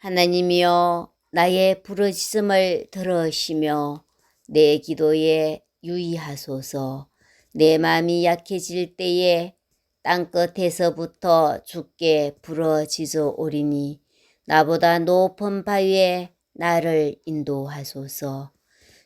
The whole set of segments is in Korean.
하나님이여 나의 부르짖음을 들으시며 내 기도에 유의하소서. 내 마음이 약해질 때에 땅끝에서부터 주께 부르짖어오리니 나보다 높은 바위에 나를 인도하소서.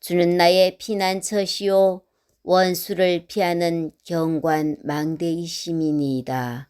주는 나의 피난처시요 원수를 피하는 경관 망대이심이니이다.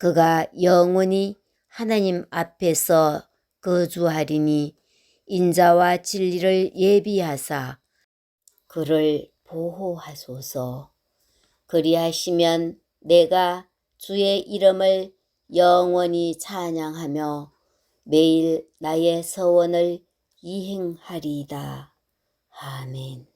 그가 영원히 하나님 앞에서 거주하리니 인자와 진리를 예비하사 그를 보호하소서. 그리하시면 내가 주의 이름을 영원히 찬양하며 매일 나의 서원을 이행하리이다. 아멘.